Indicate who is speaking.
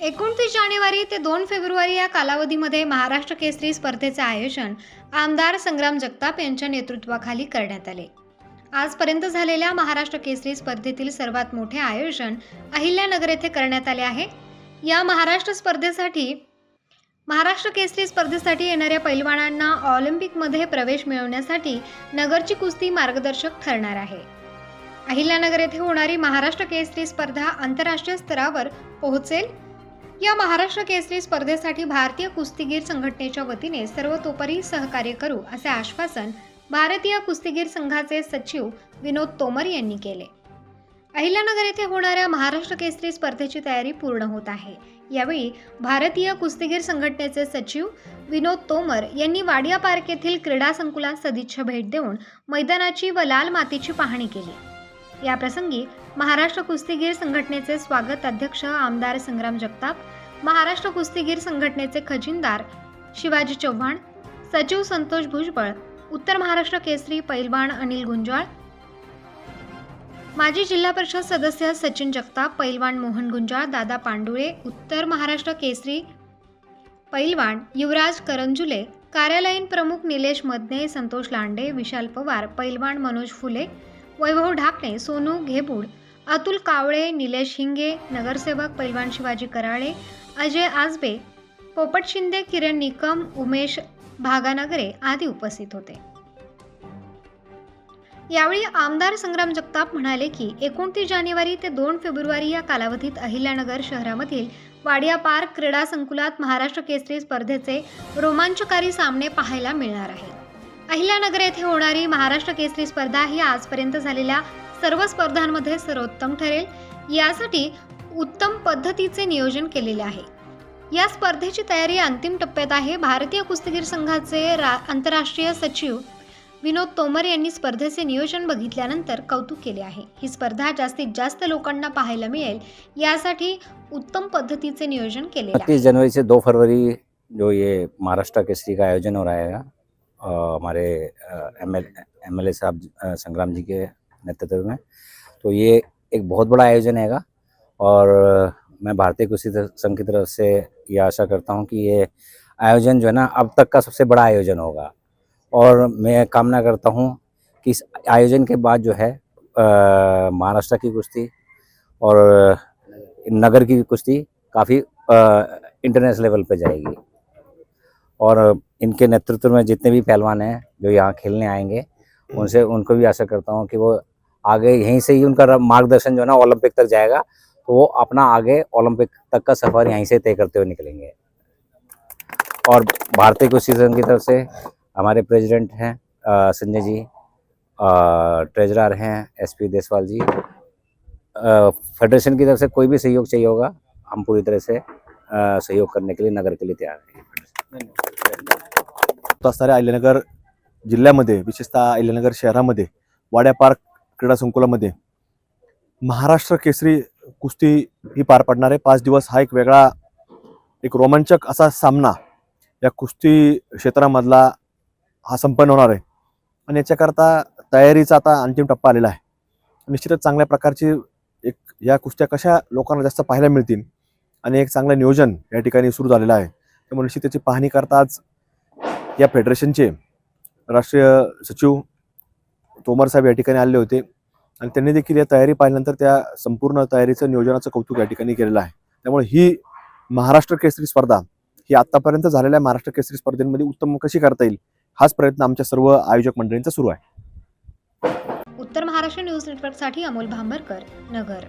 Speaker 1: एकोणतीस जानेवारी ते दोन फेब्रुवारी या कालावधीमध्ये महाराष्ट्र केसरी स्पर्धेचे आयोजन आमदार संग्राम जगताप यांच्या नेतृत्वाखाली करण्यात आले. आजपर्यंत झालेल्या महाराष्ट्र केसरी स्पर्धेतील सर्वात मोठे आयोजन अहिल्यानगर येथे करण्यात आले आहे. या महाराष्ट्र स्पर्धेसाठी महाराष्ट्र केसरी स्पर्धेसाठी येणाऱ्या पैलवानांना ऑलिम्पिकमध्ये प्रवेश मिळवण्यासाठी नगरची कुस्ती मार्गदर्शक ठरणार आहे. अहिल्यानगर येथे होणारी महाराष्ट्र केसरी स्पर्धा आंतरराष्ट्रीय स्तरावर पोहोचेल. या महाराष्ट्र केसरी स्पर्धेसाठी भारतीय कुस्तीगीर संघटनेच्या वतीने सर्वतोपरी सहकार्य करू असे आश्वासन भारतीय कुस्तीगीर संघाचे सचिव विनोद तोमर यांनी केले. अहिल्यानगर येथे होणाऱ्या महाराष्ट्र केसरी स्पर्धेची तयारी पूर्ण होत आहे. यावेळी भारतीय कुस्तीगीर संघटनेचे सचिव विनोद तोमर यांनी वाडिया पार्क येथील क्रीडा संकुलात सदिच्छा भेट देऊन मैदानाची व लाल मातीची पाहणी केली. याप्रसंगी महाराष्ट्र कुस्तीगीर संघटनेचे स्वागत अध्यक्ष आमदार संग्राम जगताप महाराष्ट्र कुस्तीगीर संघटनेचे खजिनदार शिवाजी चव्हाण सचिव संतोष भुजबळ उत्तर महाराष्ट्र केसरी पैलवान अनिल गुंजाळ माजी जिल्हा परिषद सदस्य सचिन जगताप पैलवान मोहन गुंजाळ दादा पांडुळे उत्तर महाराष्ट्र केसरी पैलवान युवराज करंजुले कार्यालयीन प्रमुख निलेश मदने संतोष लांडे विशाल पवार पैलवान मनोज फुले वैभव ढाकणे सोनू घेबूड अतुल कावळे निलेश हिंगे नगरसेवक पैलवान शिवाजी कराळे अजय आजबे पोपट शिंदे किरण निकम उमेश भागानगरे आदी उपस्थित होते. यावेळी आमदार संग्राम जगताप म्हणाले की एकोणतीस जानेवारी ते दोन फेब्रुवारी या कालावधीत अहिल्यानगर शहरामधील वाडिया पार्क क्रीडा संकुलात महाराष्ट्र केसरी स्पर्धेचे रोमांचकारी सामने पाहायला मिळणार आहे अहिल्यानगर येथे होणारी महाराष्ट्र केसरी स्पर्धा ही आजपर्यंत झालेल्या सर्व स्पर्धांमध्ये सर्वोत्तम ठरेल. यासाठी उत्तम पद्धतीचे नियोजन केलेले आहे. या स्पर्धेची तयारी अंतिम टप्प्यात आहे. भारतीय कुस्तीगीर संघाचे रा आंतरराष्ट्रीय सचिव विनोद तोमर यांनी स्पर्धेचे नियोजन बघितल्यानंतर कौतुक केले आहे. ही स्पर्धा जास्तीत जास्त लोकांना पाहायला मिळेल. यासाठी उत्तम पद्धतीचे नियोजन केले आहे.
Speaker 2: जनवरी से दो फरवरी जो ये महाराष्ट्र केसरी का आयोजन हो रहा है हमारे M L M L A साहब संग्राम जी के नेतृत्व में। तो ये एक बहुत बड़ा आयोजन हैगा और मैं भारतीय कुश्ती संघ की तरफ़ से ये आशा करता हूँ कि ये आयोजन जो है ना, अब तक का सबसे बड़ा आयोजन होगा। और मैं कामना करता हूँ कि इस आयोजन के बाद जो है महाराष्ट्र की कुश्ती और नगर की कुश्ती काफ़ी इंटरनेशनल लेवल पे जाएगी। और इनके नेतृत्व में जितने भी पहलवान हैं जो यहाँ खेलने आएँगे, उनसे, उनको भी आशा करता हूँ कि वो आगे यहीं से ही उनका मार्गदर्शन जो है ना ओलंपिक तक जाएगा। तो वो अपना आगे ओलंपिक तक का सफ़र यहीं से तय करते हुए निकलेंगे। और भारतीय कुश्ती संघ की तरफ़ से हमारे प्रेसिडेंट हैं संजय जी ट्रेजरर हैं, एसपी देसवाल जी। फेडरेशन की तरफ़ से कोई भी सहयोग चाहिए होगा, हम पूरी तरह से सहयोग करने के लिए, नगर के लिए तैयार हैं।
Speaker 3: असणाऱ्या अहिल्यानगर जिल्ह्यामध्ये, विशेषतः अहिल्यानगर शहरामध्ये, वाड्या पार्क क्रीडा संकुलामध्ये महाराष्ट्र केसरी कुस्ती ही पार पडणार आहे. पाच दिवस हा एक वेगळा एक रोमांचक असा सामना या कुस्ती क्षेत्रामधला हा संपन्न होणार आहे. आणि याच्याकरता तयारीचा आता अंतिम टप्पा आलेला आहे. निश्चितच चांगल्या प्रकारची एक या कुस्त्या कशा लोकांना जास्त पाहायला मिळतील आणि एक चांगलं नियोजन या ठिकाणी सुरू झालेलं आहे. त्यामुळे निश्चित त्याची पाहणी करता आज या फेडरेशनचे राष्ट्रीय सचिव तोमर साहेब या ठिकाणी आले होते. आणि त्यांनी देखील या तयारी पाहिल्यानंतर त्या संपूर्ण तयारीचं नियोजनाचं कौतुक या ठिकाणी केलेलं आहे. त्यामुळे ही महाराष्ट्र केसरी स्पर्धा ही आतापर्यंत झालेल्या महाराष्ट्र केसरी स्पर्धेमध्ये उत्तम कशी करता येईल हाच प्रयत्न आमच्या सर्व आयोजक मंडळींचा सुरू आहे.
Speaker 1: उत्तर महाराष्ट्र न्यूज नेटवर्कसाठी अमोल भांबरकर नगर.